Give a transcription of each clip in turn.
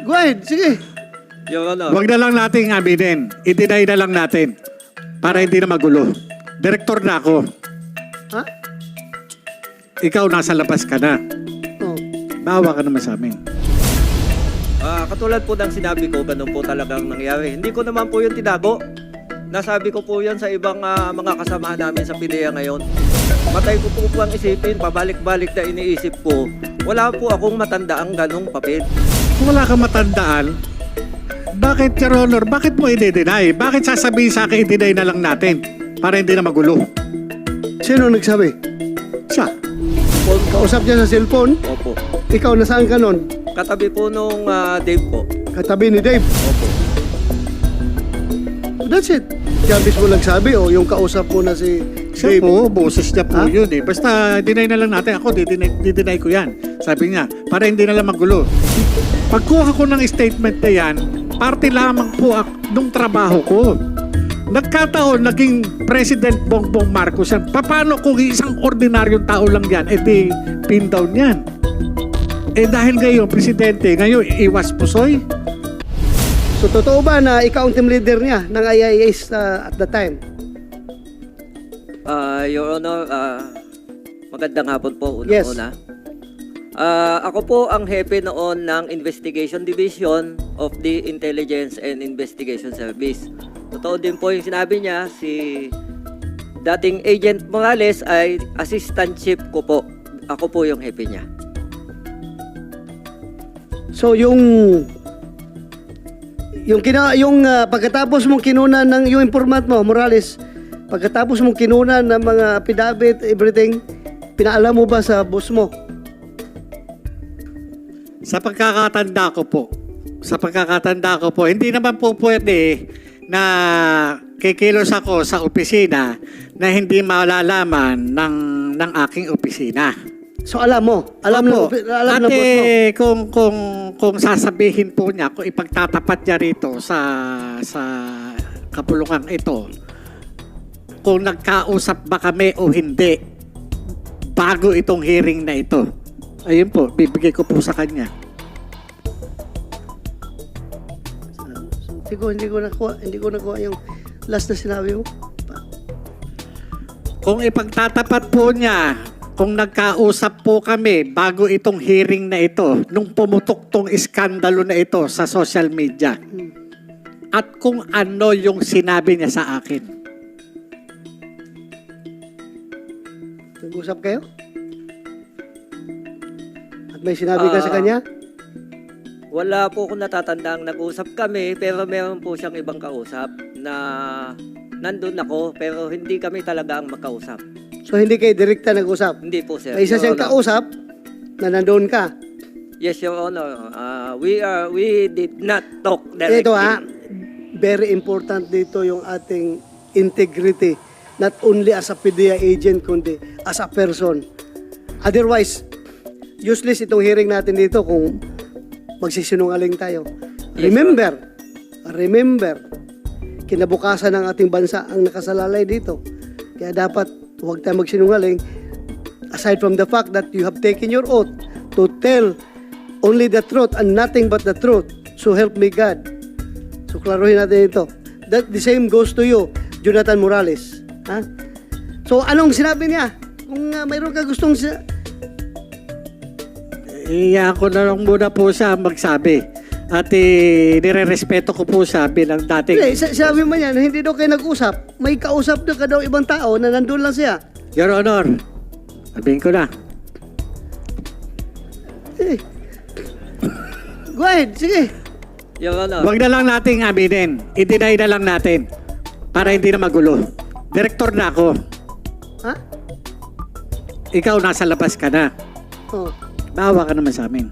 Go ahead, sige. Your Honor. Huwag na lang nating aminin. I-deny na lang natin. Para hindi na magulo. Direktor na ako. Ha? Ikaw nasa labas ka na. Oh. Bawa ka naman sa amin. Ah, katulad po ng sinabi ko, ganun po talagang nangyari. Hindi ko naman po yung tinago. Nasabi ko po yan sa ibang ah, mga kasamahan namin sa PIDEA ngayon. Matay ko po po ang isipin, pabalik-balik na iniisip ko. Wala po akong matandaang ganong papel. Kung wala kang matandaan, bakit, Your Honor, bakit mo i-deny? Bakit sasabihin sa akin, i-deny na lang natin? Para hindi na magulo. Sino nagsabi? Siya. Phone ko. Kausap niya sa cellphone. Opo. Ikaw, nasaan ka nun? Katabi po nung ah, Dave po. Katabi ni Dave. Opo. That's it. Siya mismo nagsabi o yung kausap mo na si Siya Dave. po, boses niya po Ha? yun eh. Basta deny na lang natin. Ako, dideny, dideny ko yan. Sabi niya, para hindi na lang magulo. Pagkuha ko ng statement na yan, parte lamang po nung trabaho ko. Nagkataon, naging President Bongbong Marcos yan. Paano kung isang ordinaryong tao lang yan, eh di pin down yan. Eh dahil ngayon, Presidente, ngayon iwas pusoy. So, totoo ba na ikaw ang team leader niya ng IIS uh, at the time? Ah, Your Honor, ah, magandang hapon po Yes. unang-una. Ah, ako po ang hepe noon ng Investigation Division of the Intelligence and Investigation Service. Totoo din po yung sinabi niya, si dating Agent Morales ay assistant chief ko po. Ako po yung hepe niya. So, yung yung kina yung ah, pagkatapos mong kinunan ng yung informant mo Morales pagkatapos mong kinunan ng mga affidavit everything pinaalam mo ba sa boss mo Sa pagkakatanda ko po, sa pagkakatanda ko po, hindi naman po pwede na kikilos ako sa opisina na hindi malalaman ng, ng aking opisina. so alam mo alam Opo. mo alam ng At boss mo kung, kung, kung sasabihin po niya, kung ipagtatapat niya rito sa, sa kapulungan ito, kung nagkausap ba kami o hindi, bago itong hearing na ito. Ayun po, bibigay ko po sa kanya. hindi ko hindi ko nakuha hindi ko nakuha yung last na sinabi mo Kung ipagtatapat po niya, kung nagkausap po kami bago itong hearing na ito, nung pumutok tong iskandalo na ito sa social media, at kung ano yung sinabi niya sa akin. nag-usap kayo may sinabi ka sa Ah. kanya Wala po akong natatandang nag-usap kami, pero meron po siyang ibang kausap na nandun ako, pero hindi kami talaga ang magkausap. so hindi kayo direkta nag-usap Hindi po, sir. may isa Your siyang Honor. kausap na nandoon ka Yes, Your Honor. Uh, we are we did not talk directly. Ito ha, very important dito yung ating integrity. Not only as a PDEA agent, kundi as a person. Otherwise, useless itong hearing natin dito kung magsisinungaling tayo. Remember, remember, kinabukasan ng ating bansa ang nakasalalay dito. Kaya dapat huwag tayo magsinungaling. Aside from the fact that you have taken your oath to tell only the truth and nothing but the truth. So help me God. So klaruhin natin ito. That the same goes to you, Jonathan Morales. Ha? So anong sinabi niya? Kung uh, mayroon ka gustong Iya ko na lang muna po siya magsabi. At eh, nire-respeto ko po siya bilang dating... Hindi, sa- sabi mo niya na hindi daw kayo nag-usap. May kausap na ka daw ibang tao na nandun lang siya. Your Honor, sabihin ko na. Eh. Go ahead, sige. Your Honor. Huwag na lang nating aminin. I-deny na lang natin. Para hindi na magulo. Direktor na ako. Ha? Ikaw nasa labas ka na. Oh. Bawa ka naman sa amin.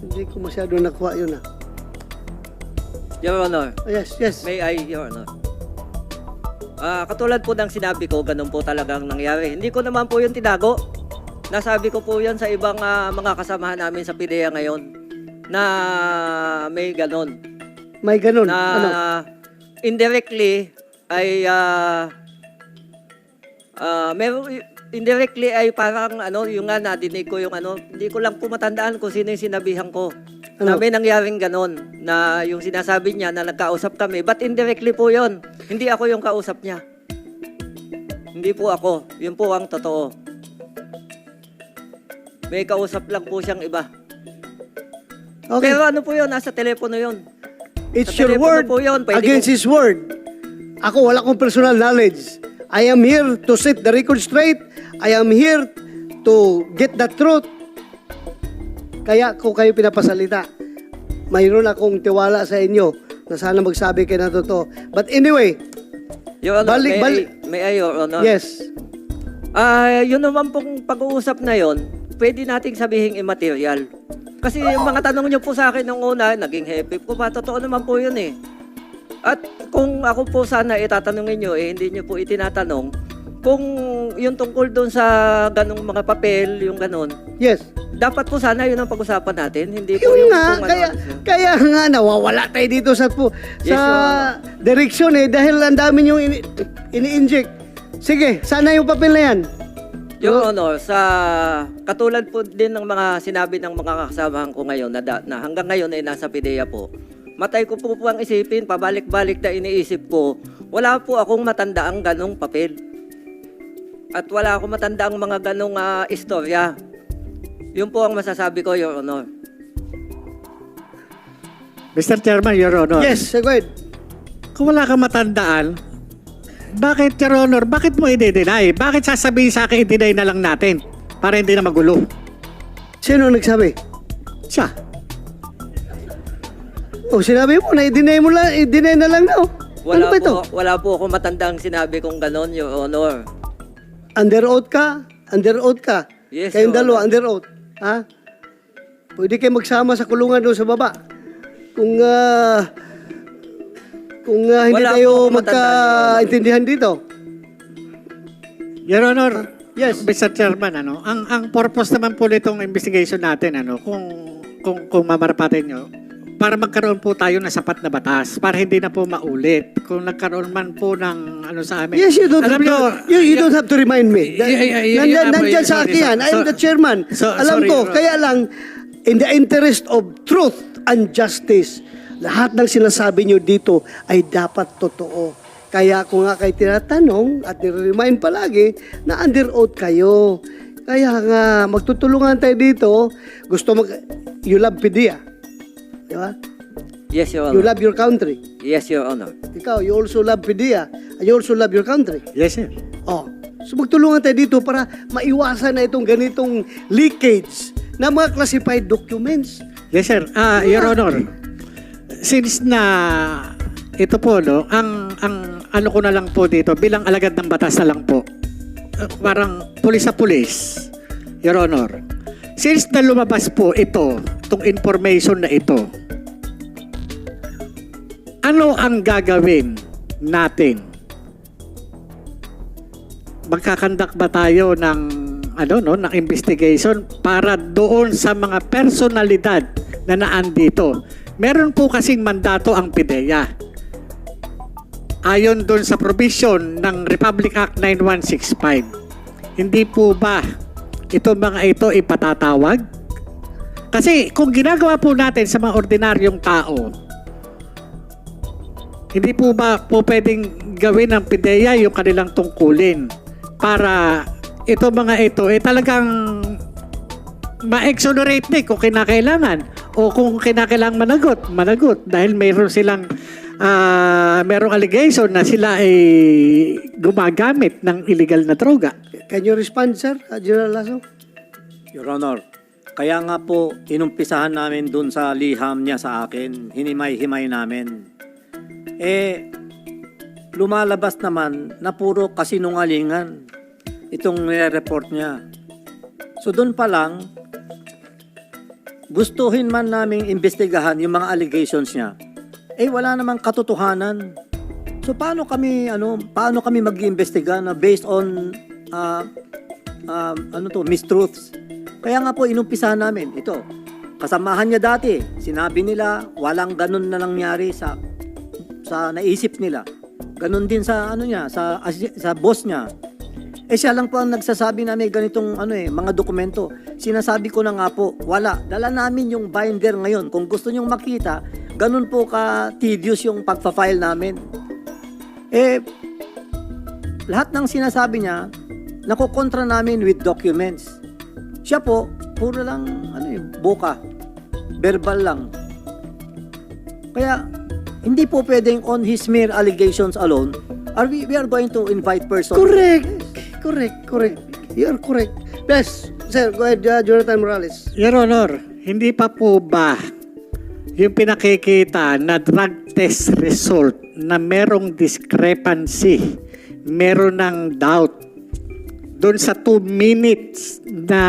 Hindi ko masyado nakuha yun ah. Your Honor. Oh, yes, yes. May I, Your Honor. Ah, katulad po ng sinabi ko, ganun po talagang nangyari. Hindi ko naman po yung tinago. Nasabi ko po yan sa ibang ah, mga kasamahan namin sa PIDEA ngayon na may ganun. May ganun. Na ano? indirectly ay ah ah, meron indirectly ay parang ano, yung nga nadinig ko yung ano, hindi ko lang po matandaan kung sino yung sinabihan ko. Ano? Na may nangyaring ganon, na yung sinasabi niya na nagkausap kami, but indirectly po yon Hindi ako yung kausap niya. Hindi po ako. Yun po ang totoo. May kausap lang po siyang iba. Okay. Pero ano po yun, nasa telepono yun. It's Sa your telepono word po yun, pwede against ko- his word. Ako, wala akong personal knowledge. I am here to set the record straight. I am here to get the truth. Kaya ko kayo pinapasalita. Mayroon akong tiwala sa inyo na sana magsabi kayo na totoo. But anyway, Your Honor, Balik- may, balik- I, may I, Your Honor? yes. Ah, yun naman pong pag-uusap na yon, pwede nating sabihin immaterial. Kasi yung mga tanong niyo po sa akin nung una, naging happy ko pa, totoo naman po yun eh. At kung ako po sana itatanungin niyo, eh hindi niyo po itinatanong, kung yung tungkol doon sa ganong mga papel, yung ganon, Yes. dapat po sana yun ang pag-usapan natin, hindi po Yun yung nga, kung kaya, ano. kaya nga nawawala tayo dito sa po, Yes, sa direksyon eh dahil ang dami ini, ini-inject. Sige, sana yung papel na yan. Yung honor, sa katulad po din ng mga sinabi ng mga kasamahan ko ngayon na, da- na hanggang ngayon ay nasa PIDEA po, matay ko po po ang isipin, pabalik-balik na iniisip ko, wala po akong matandaang ganong papel. At wala akong matandaang mga ganong ah, istorya. Yun po ang masasabi ko, Your Honor. Mr. Chairman, Your Honor. Yes, go ahead. Kung wala kang matandaan, bakit, Your Honor, bakit mo i-deny? Bakit sasabihin sa akin, i-deny na lang natin para hindi na magulo? Sino nagsabi? Siya. Oh, sinabi mo na i-deny mo lang, i-deny na lang na. Oh. Wala ano ba ito? po, wala po akong matandang sinabi kong ganon, Your Honor. Under oath ka? Under oath ka? Yes, Kayong Your dalawa, Honor. under oath. Ha? Pwede kayo magsama sa kulungan doon sa baba. Kung ah, kung ah, hindi Wala po tayo Honor. magkaintindihan dito. Your Honor, Yes. Mr. Chairman, ano, ang ang purpose naman po nitong investigation natin, ano, kung kung kung mamarapatin nyo, para magkaroon po tayo ng sapat na batas, para hindi na po maulit. Kung nagkaroon man po ng ano sa amin. Yes, you don't, Alam have nyo, to, you, you don't have to remind me. Yeah, yeah, yeah, yeah, Nandyan, yeah, nandyan yeah, sa akin yan. sorry. I'm the chairman. So- Alam sorry, ko, Ro- kaya lang, in the interest of truth and justice, lahat ng sinasabi nyo dito ay dapat totoo. Kaya ako nga kayo tinatanong at nire-remind palagi na under oath kayo. Kaya nga, magtutulungan tayo dito. Gusto mag... You love PDEA. Di ba? Yes, Your You Honor. love your country. Yes, Your Honor. Ikaw, you also love PDEA. You also love your country. Yes, sir. Oh, so magtulungan tayo dito para maiwasan na itong ganitong leakage ng mga classified documents. Yes, sir. Ah, Your Honor, since na ito po, no, ang, ang ano ko na lang po dito, bilang alagad ng batas na lang po, uh, parang pulis sa pulis, Your Honor, since na lumabas po ito, itong information na ito, ano ang gagawin natin? Magkakandak ba tayo ng ano no, ng investigation para doon sa mga personalidad na naandito. Meron po kasing mandato ang PIDEA. Ayon doon sa provision ng Republic Act 9165. Hindi po ba ito mga ito ipatatawag? Kasi kung ginagawa po natin sa mga ordinaryong tao, hindi po ba po pwedeng gawin ng PIDEA yung kanilang tungkulin para ito mga ito eh talagang ma-exonerate din kung kinakailangan o kung kinakailangan managot, managot dahil mayroon silang ah mayroong allegation na sila ay gumagamit ng illegal na droga. Can you respond, sir, uh, General Lasso? Your Honor, kaya nga po inumpisahan namin dun sa liham niya sa akin, hinimay-himay namin. Eh, lumalabas naman na puro kasinungalingan itong nire-report niya. So doon pa lang, gustuhin man naming imbestigahan yung mga allegations niya, eh wala namang katotohanan. So paano kami ano, paano kami mag-iimbestiga na based on ah, ah, ano to, mistruths? Kaya nga po inumpisahan namin ito. Kasamahan niya dati, sinabi nila walang ganun na nangyari sa sa naisip nila. Ganun din sa ano niya, sa sa boss niya. Eh siya lang po ang nagsasabi na may ganitong ano eh, mga dokumento. Sinasabi ko na nga po, wala. Dala namin yung binder ngayon. Kung gusto nyong makita, ganun po ka tedious yung pagpa-file namin. Eh, lahat ng sinasabi niya, nakokontra namin with documents. Siya po, puro lang, ano eh, boka. Verbal lang. Kaya, hindi po pwedeng on his mere allegations alone, are we, we are going to invite person. Correct. Correct. Correct. You are correct. Yes, sir. Go ahead, uh, Jonathan Morales. Your Honor, hindi pa po ba yung pinakikita na drug test result na merong discrepancy, meron ng doubt doon sa 2 minutes na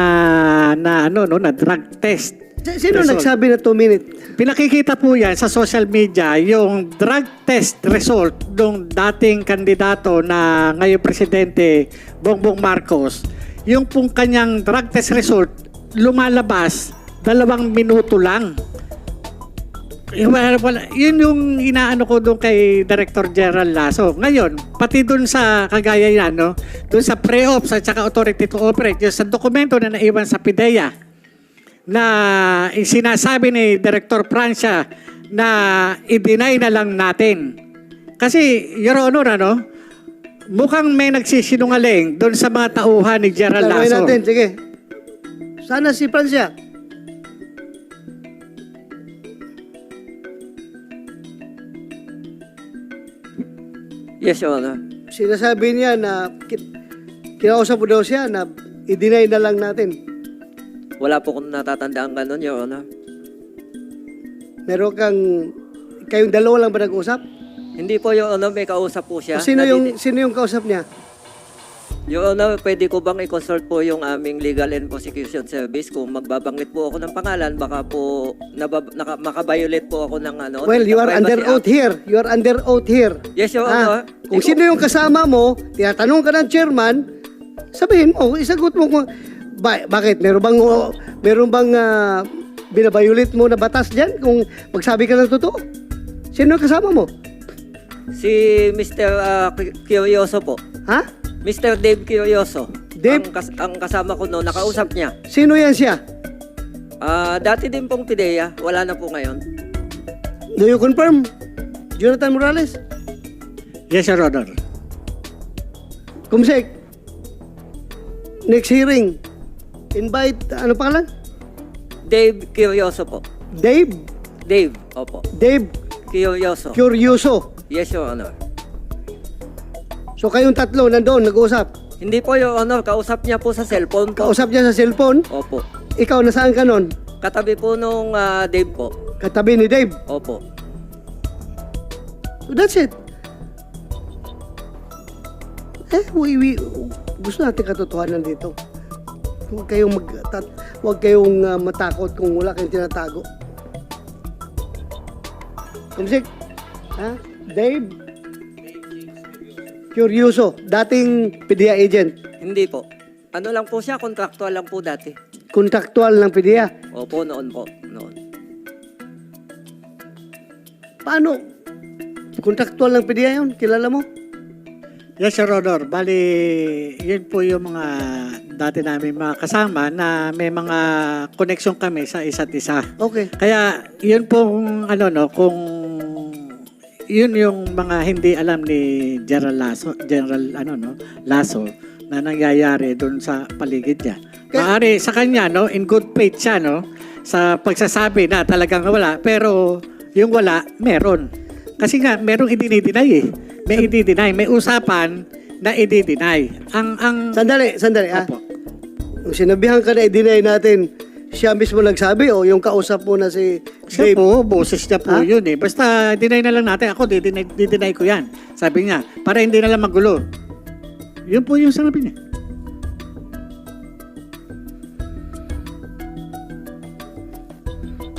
na ano no na drug test. Sino result. nagsabi na 2 minute? Pinakikita po yan sa social media yung drug test result ng dating kandidato na ngayon presidente Bongbong Marcos. Yung pong kanyang drug test result lumalabas dalawang minuto lang. Wala, wala. Yun yung inaano ko doon kay Director General Lasso. Ngayon, pati doon sa kagaya yan, no? doon sa pre-ops at saka authority to operate, yung sa dokumento na naiwan sa PIDEA, na sinasabi ni Director Francia na i-deny na lang natin. Kasi, Your Honor, ano, mukhang may nagsisinungaling doon sa mga tauhan ni General Tanungin Lasso. natin. Sige. Sana si Francia. Yes, Your Honor. Sinasabi niya na ki- kinausap mo daw siya na i-deny na lang natin. Wala po kong natatandaan ganun, Your Honor. Meron kang kayong dalawa lang ba nag-usap? Hindi po, Your Honor, may kausap po siya. O sino yung Nadidi- sino yung kausap niya? Your Honor, pwede ko bang i-consult po yung aming Legal and Prosecution Service kung magbabanggit po ako ng pangalan, baka po nabab- naka, makabiolate po ako ng ano. Well, you are Privacy under Act. oath here. You are under oath here. Yes, Your Ah, Honor. kung sino yung kasama mo, tinatanong ka ng chairman, sabihin mo, isagot mo kung ba, bakit meron bang oh, meron bang ah, binabayulit mo na batas diyan kung magsabi ka ng totoo? Sino kasama mo? Si Mr. Cu- Curioso po. Ha? Mr. Dave Curioso. Dave? Ang, kas- ang kasama ko noon, nakausap niya. Sino yan siya? Ah, dati din pong PIDEA, wala na po ngayon. Do you confirm? Jonathan Morales? Yes, Your Honor. Kumsek. Next hearing. Invite, ano pangalan? Dave Curioso po. Dave? Dave, opo. Dave Curioso. Curioso. Yes, Your Honor. So kayong tatlo nandoon nag-usap. Hindi po, Your Honor. Kausap niya po sa cellphone po. Kausap niya sa cellphone. Opo. Ikaw, nasaan ka nun? Katabi po nung ah, Dave po. Katabi ni Dave. Opo. So that's it. Eh, we, we, gusto natin katotohanan dito. Huwag kayong mag, tat, huwag kayong ah, matakot kung wala kayong tinatago. Kumsik, ha? Dave? Curioso, dating PDEA agent. Hindi po. Ano lang po siya, contractual lang po dati. Kontraktual ng PDEA. Opo, noon po. Noon. Paano? Kontraktual ng PDEA yun? Kilala mo? Yes, Your Honor. Bali, yun po yung mga dati namin mga kasama na may mga connection kami sa isa't isa. Okay. Kaya yun pong ano no, kung yun yung mga hindi alam ni General Lasso, General ano no, Lasso na nangyayari doon sa paligid niya. Kaya- Maari sa kanya no, in good faith siya no, sa pagsasabi na talagang wala, pero yung wala, meron. Kasi nga, merong i-deny eh. May i-deny, may usapan na i-deny. Ang, ang, Sandali, sandali. Opo. Yung sinabihan ka na i-deny natin, siya mismo nagsabi o yung kausap mo na si Siya Dave? po, boses niya po Ha? yun eh. Basta deny na lang natin. Ako, dideny, dideny ko yan. Sabi niya, para hindi na lang magulo. Yun po yung sabi niya.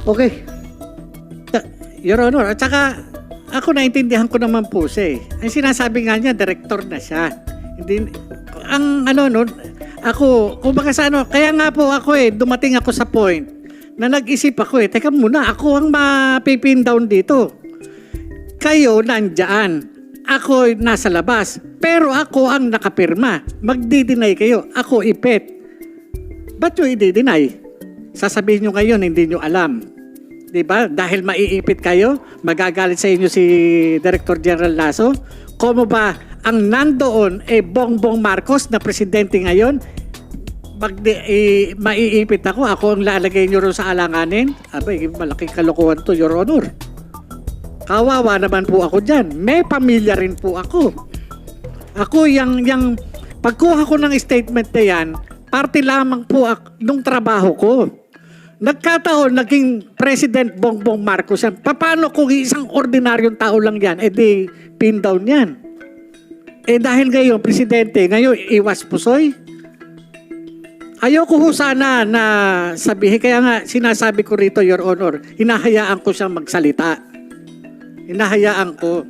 Okay. Ta- Your Honor, at saka ako naintindihan ko naman po siya eh. Ang sinasabi nga niya, director na siya. Hindi, ang ano no, ako, kumbaga sa ano, kaya nga po ako eh, dumating ako sa point na nag-isip ako eh, teka muna, ako ang mapipin down dito. Kayo nandyan. ako nasa labas. Pero ako ang nakapirma. Magdi-deny kayo. Ako ipet. Ba't nyo i-deny? Sasabihin nyo ngayon, hindi nyo alam. Di ba? Dahil maiipit kayo, magagalit sa inyo si Director General Lasso. Como ba ang nandoon eh Bongbong Marcos na presidente ngayon, mag eh, maiipit ako, ako ang lalagay nyo ron sa alanganin. Abay, malaking kalokohan to, Your Honor. Kawawa naman po ako dyan. May pamilya rin po ako. Ako, yung, yung pagkuha ko ng statement na yan, parte lamang po ak- nung trabaho ko. Nagkataon, naging President Bongbong Marcos yan. Paano kung isang ordinaryong tao lang yan, eh di pin down yan. Eh dahil ngayon, Presidente, ngayon iwas pusoy. Ayoko ho sana na sabihin, kaya nga sinasabi ko rito, Your Honor, hinahayaan ko siyang magsalita. Hinahayaan ko.